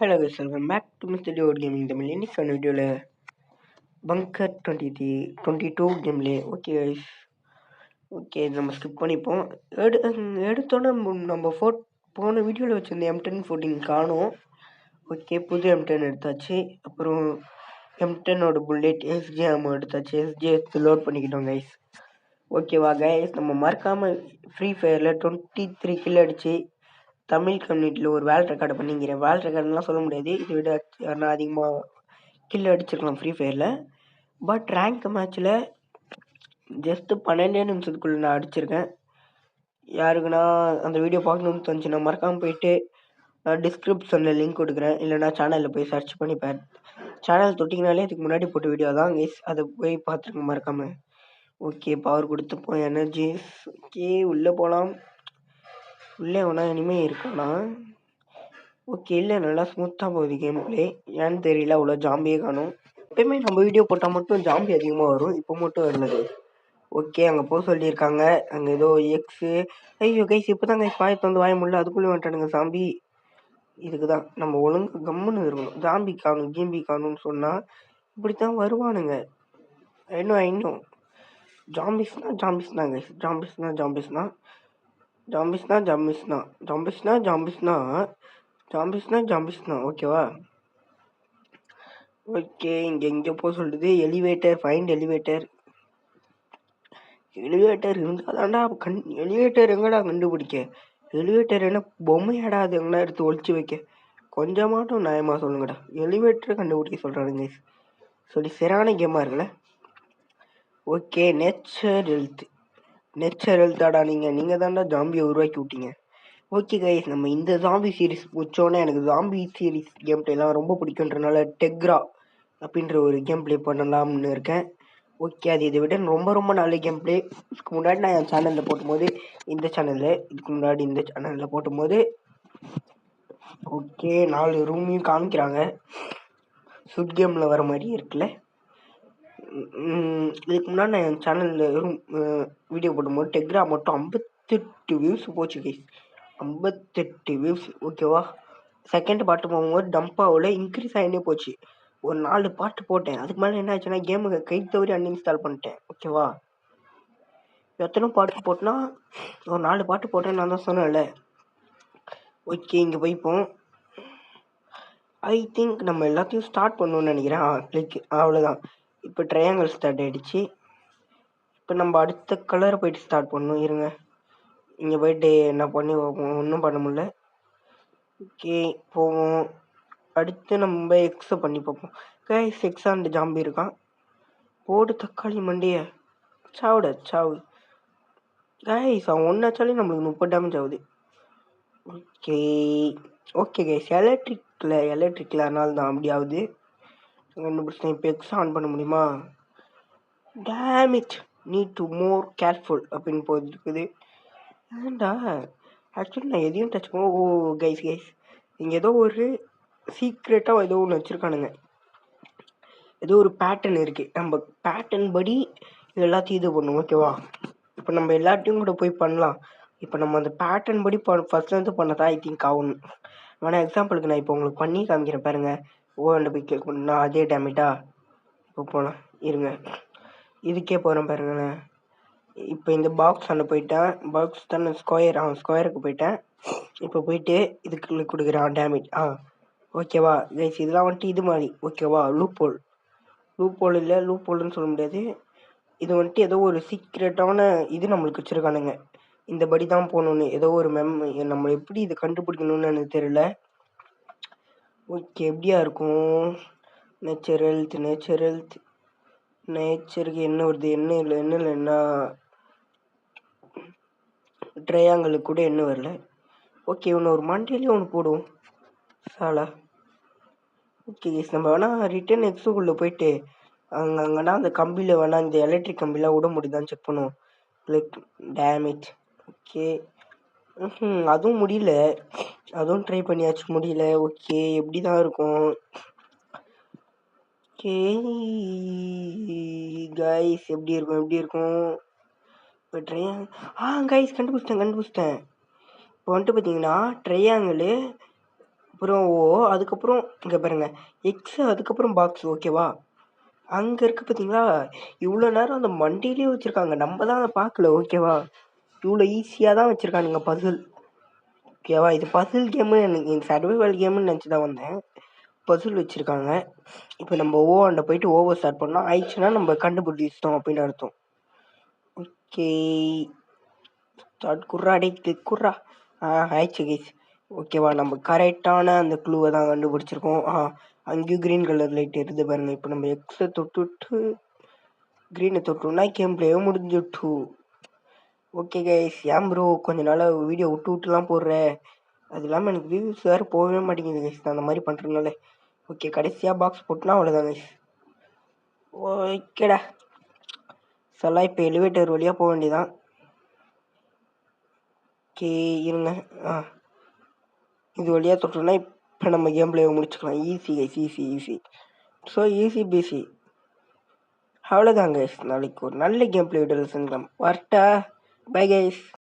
Hello guys welcome back to mister diode gaming Tamil இன்னைக்கு சொன்ன வீடியோவில் bunker twenty three twenty two கேம்லே okay guys okay நம்ம skip பண்ணிப்போம். எடு எடுத்தோன்னே நம்ம ஃபோ போன வீடியோவில் வச்சுருந்த எம் டென் ஃபோர்டீன் காணும். ஓகே புது எம் டென் எடுத்தாச்சு. அப்புறம் எம் டென்னோட புல்லெட் எஸ்ஜிஎம் எடுத்தாச்சு. எஸ்ஜிஎஸ் லோட் பண்ணிக்கிட்டோம் கைஸ் ஓகேவா கைஸ் நம்ம மறக்காமல் ஃப்ரீ ஃபயரில் டுவெண்ட்டி த்ரீ கில் அடிச்சு தமிழ் கம்யூனிட்டியில் ஒரு வேல் ரெக்கார்டு பண்ணிக்கிறேன். வேல் ரெக்கார்டுலாம் சொல்ல முடியாது. இதை விட யாருன்னா அதிகமாக கில் அடிச்சிருக்கலாம் ஃப்ரீ ஃபயரில் பட் ரேங்க் மேட்ச்சில் ஜஸ்ட்டு பன்னெண்டே நிமிஷத்துக்குள்ளே நான் அடிச்சிருக்கேன். யாருக்குன்னா அந்த வீடியோ பார்க்கணுன்னு தோணுச்சுன்னா மறக்காமல் போயிட்டு நான் டிஸ்கிரிப்ஷனில் லிங்க் கொடுக்குறேன். இல்லைனா சேனலில் போய் சர்ச் பண்ணி பார். சேனல் தொட்டிங்கனாலே இதுக்கு முன்னாடி போட்ட வீடியோ தான் எஸ் அதை போய் பார்த்துருங்க மறக்காமல் ஓகே பவர் கொடுத்துப்போம் எனர்ஜிஸ் ஓகே உள்ளே போகலாம் உள்ளே ஒன்றா இனிமேல் இருக்கானா? ஓகே இல்லை நல்லா ஸ்மூத்தாக போகுது கேம் பிளே ஏன்னு தெரியல அவ்வளோ ஜாம்பியே காணும். எப்பயுமே நம்ம வீடியோ போட்டால் மட்டும் ஜாம்பி அதிகமாக வரும். இப்போ மட்டும் வருது ஓகே அங்கே போக சொல்லியிருக்காங்க. அங்கே ஏதோ எக்ஸு ஐயோ கைஸ் இப்போ தான் கைஸ் வாய் வந்து வாய முடியல அதுக்குள்ளே வந்துட்டானுங்க ஜாம்பி இதுக்கு தான் நம்ம ஒழுங்கு கம்முன்னு இருக்கணும். ஜாம்பி காணும் கீம்பி காணும்னு சொன்னால் இப்படி தான் வருவானுங்க இன்னும் இன்னும் ஜாம்பிஸ்னால் ஜாம்பிஸ் தான் கைஸ் ஜாம்பிஸ்னா தான். ஜாம்பிஸ்னா ஜாம்பிஸ்னா. ஜாம்பிஸ்னா ஜாம்பிஸ்னா. ஜாம்பிஸ்னா ஜாம்பிஸ்னா. ஓகேவா? ஓகே இங்கே எங்கே போக சொல்லுது எலிவேட்டர் ஃபைண்ட் எலிவேட்டர் எலிவேட்டர் இருந்தால் தாண்டா கண் எலிவேட்டர் எங்கடா கண்டுபிடிக்க? எலிவேட்டர் என்ன பொம்மையாடா அது எங்கடா எடுத்து ஒழிச்சு வைக்க? கொஞ்சமாட்டும் நியாயமாக சொல்லுங்கடா. எலிவேட்டரை கண்டுபிடிக்க சொல்கிறானுங்க சொல்லி சரியான கேமாக இருக்குல்ல ஓகே நேச்சர் ஹெல்த் நேச்சர் தாடா நீங்கள் நீங்கள் தான்டா ஜாம்பியை உருவாக்கி விட்டீங்க. ஓகே கைஸ் நம்ம இந்த ஜாம்பி சீரிஸ் முடிச்சோன்னே எனக்கு ஜாம்பி சீரிஸ் கேம் பிளேலாம் ரொம்ப பிடிக்குன்றனால டெக்ரா அப்படின்ற ஒரு கேம் ப்ளே பண்ணலாம்னு இருக்கேன். ஓகே அது இதை விட ரொம்ப ரொம்ப நல்ல கேம் ப்ளே இதுக்கு முன்னாடி நான் என் சேனலில் போட்டும்போது இந்த சேனலில் இதுக்கு முன்னாடி இந்த சேனலில் போட்டும்போது ஓகே நாலு ரூமையும் காமிக்கிறாங்க. சுட் கேமில் வர மாதிரி இருக்குல்ல? இதுக்கு முன்னாடி நான் என் சேனலில் ரூம் வீடியோ போடும்போது டெக்ரா மட்டும் ஐம்பத்தெட்டு வியூஸ் போச்சு கைஸ் ஐம்பத்தெட்டு வியூஸ் ஓகேவா செகண்ட் பாட்டு போகும்போது டம்பாவில் இன்க்ரீஸ் ஆகினே போச்சு. ஒரு நாலு பாட்டு போட்டேன். அதுக்கு மேலே என்ன ஆச்சுன்னா கேமுக்கு கை தவறி அன்இன்ஸ்டால் பண்ணிட்டேன். ஓகேவா எத்தனை பாட்டு போட்டேன்னா ஒரு நாலு பாட்டு போட்டேன் நான் தான் சொன்னேன்ல. ஓகே இங்கே போய்ப்போம். ஐ திங்க் நம்ம எல்லாத்தையும் ஸ்டார்ட் பண்ணணும்னு நினைக்கிறேன். ஆ கிளிக் அவ்வளோதான் இப்போ ட்ரையாங்கிள் ஸ்டார்ட் ஆகிடுச்சு இப்போ நம்ம அடுத்த கலரை போயிட்டு ஸ்டார்ட் பண்ணணும். இருங்க. இங்கே போயிட்டு என்ன பண்ணி ஒன்றும் பண்ண முடியல. ஓகே போவோம். அடுத்து நம்ம எக்ஸை பண்ணி பார்ப்போம். கைஸ் எக்ஸ் அண்ட் ஜாம்பி இருக்கான் போடு தக்காளி மண்டிய. சாவுட சாவு. கைஸ் அவன் ஒன்றாச்சாலே நம்மளுக்கு முப்பது டேமேஜ் ஆகுது. ஓகே ஓகே கைஸ் எலக்ட்ரிக்கில் எலக்ட்ரிக்கில் அதனால தான் அப்படி ஆகுது. கண்டுபிடிச்சேன் இப்போ எக்ஸ் ஆன் பண்ண முடியுமா? Damn it need to more careful அப்படின்னு போயிருக்குது ஏன்டா? ஆக்சுவலி நான் எதையும் டச் பண்ண ஓ கைஸ் கைஸ் இங்கே ஏதோ ஒரு சீக்ரெட்டாக ஏதோ ஒன்று வச்சுருக்கானுங்க. ஏதோ ஒரு பேட்டர்ன் இருக்குது நம்ம பேட்டர்ன் படி எல்லாத்தையும் இது பண்ணும் ஓகேவா இப்போ நம்ம எல்லாத்தையும் கூட போய் பண்ணலாம். இப்போ நம்ம அந்த பேட்டர்ன் படி ப ஃபஸ்ட்லேருந்து பண்ணதான் ஐ திங்க் ஆகணும். வேணா எக்ஸாம்பிளுக்கு நான் இப்போ உங்களுக்கு பண்ணி காமிக்கிறேன் பாருங்கள் ஓ அந்த போய் கேட்கணும் நான் அதே டேமேட்டா இப்போ போகலாம் இருங்க. இதுக்கே போகிறேன் பாருங்களேன். இப்போ இந்த பாக்ஸ் அங்கே போயிட்டேன். பாக்ஸ் தானே ஸ்கொயர் ஆ ஸ்கொயருக்கு போயிட்டேன். இப்போ போயிட்டு இதுக்கு கொடுக்குறான். டேமேஜ் ஆ ஓகேவா கைஸ் இதெல்லாம் வந்துட்டு இது மாதிரி. ஓகேவா லூப் ஹோல் லூப் ஹோல் இல்லை லூப் ஹோல்னு சொல்ல முடியாது. இது வந்துட்டு ஏதோ ஒரு சீக்ரெட்டான இது நம்மளுக்கு வச்சுருக்கானுங்க. இந்த படி தான் போகணுன்னு ஏதோ ஒரு மெம் நம்ம எப்படி இதை கண்டுபிடிக்கணும்னு எனக்கு தெரியல. ஓகே எப்படியா இருக்கும்? நேச்சர் ஹெல்த் நேச்சர் ஹெல்த் நேச்சருக்கு என்ன வருது? என்ன இல்லை என்ன இல்லைன்னா ட்ரையாங்களுக்கு கூட என்ன வரல? ஓகே ஒன்று ஒரு மண்டியிலே ஒன்று போடுவோம் சாலா. ஓகே கேஸ் நம்ம வேணால் ரிட்டன் எக்ஸுக்குள்ளே போயிட்டு அங்கே அங்கேனா அந்த கம்பியில் வேணால் இந்த எலக்ட்ரிக் கம்பிலாம் விட முடியுதான்னு செக் பண்ணுவோம். Like damage okay. அதுவும் முடியல. அதுவும் ட்ரை பண்ணியாச்சு. முடியல. ஓகே எப்படி தான் இருக்கும்? ஓகே கைஸ் எப்படி இருக்கும்? எப்படி இருக்கும்? இப்போ ட்ரையாங் ஆ கைஸ் கண்டுபிடிச்சிட்டேன் கண்டுபிடிச்சிட்டேன். இப்போ வந்துட்டு பார்த்தீங்கன்னா ட்ரையாங்கிளு அப்புறம் ஓ அதுக்கப்புறம் இங்கே பாருங்கள் எக்ஸ் அதுக்கப்புறம் பாக்ஸ் ஓகேவா அங்கே இருக்க பார்த்தீங்களா இவ்வளோ நேரம் அந்த மண்டியிலே வச்சுருக்காங்க. நம்ம தான் அதை பார்க்கல ஓகேவா இவ்வளோ ஈஸியாக தான் வச்சுருக்கானுங்க பசில் ஓகேவா இது பசில் கேமு எனக்கு சர்வைவல் கேமுன்னு நினச்சி தான் வந்தேன். பசில் வச்சுருக்காங்க. இப்போ நம்ம ஓ ஓவனில் போயிட்டு ஓவர் ஸ்டார்ட் பண்ணோம் ஆயிடுச்சுன்னா நம்ம கண்டுபிடிச்சிட்டோம் அப்படின்னு அர்த்தம். ஓகே ஸ்டார்ட் குர்ரா டே குர்ரா ஆ ஆயிடுச்சு கேஸ் ஓகேவா நம்ம கரெக்டான அந்த க்ளூவை தான் கண்டுபிடிச்சிருக்கோம். ஆ அங்கேயும் க்ரீன் கலர் லைட் எரியுது பாருங்க. இப்போ நம்ம எக்ஸை தொட்டுட்டு க்ரீனை தொட்டோம்னா கேம் பிளேயே முடிஞ்சுட்டு ஓகே கைஸ் ஏன் ப்ரோ கொஞ்ச நாளாக வீடியோ விட்டு விட்டுலாம் போடுற அது இல்லாமல் எனக்கு வியூஸ் வேறு போகவே மாட்டேங்குது கைஸ் நான் அந்த மாதிரி பண்ணுறதுனால ஓகே கடைசியாக பாக்ஸ் போட்டுனா அவ்வளோதான் கைஸ் ஓகேடா சொல்லா இப்போ எலிவேட்டர் வழியாக போக வேண்டியதான் ஓகே இருங்க. ஆ. இது வழியாக தொட்டோம்னா இப்போ நம்ம கேம் பிளேவை முடிச்சுக்கலாம். Easy guys easy easy so easy peasy அவ்வளோதாங்க நாளைக்கு ஒரு நல்ல கேம் பிளே வீடியோ செஞ்சுக்கலாம் வரட்டா. Bye guys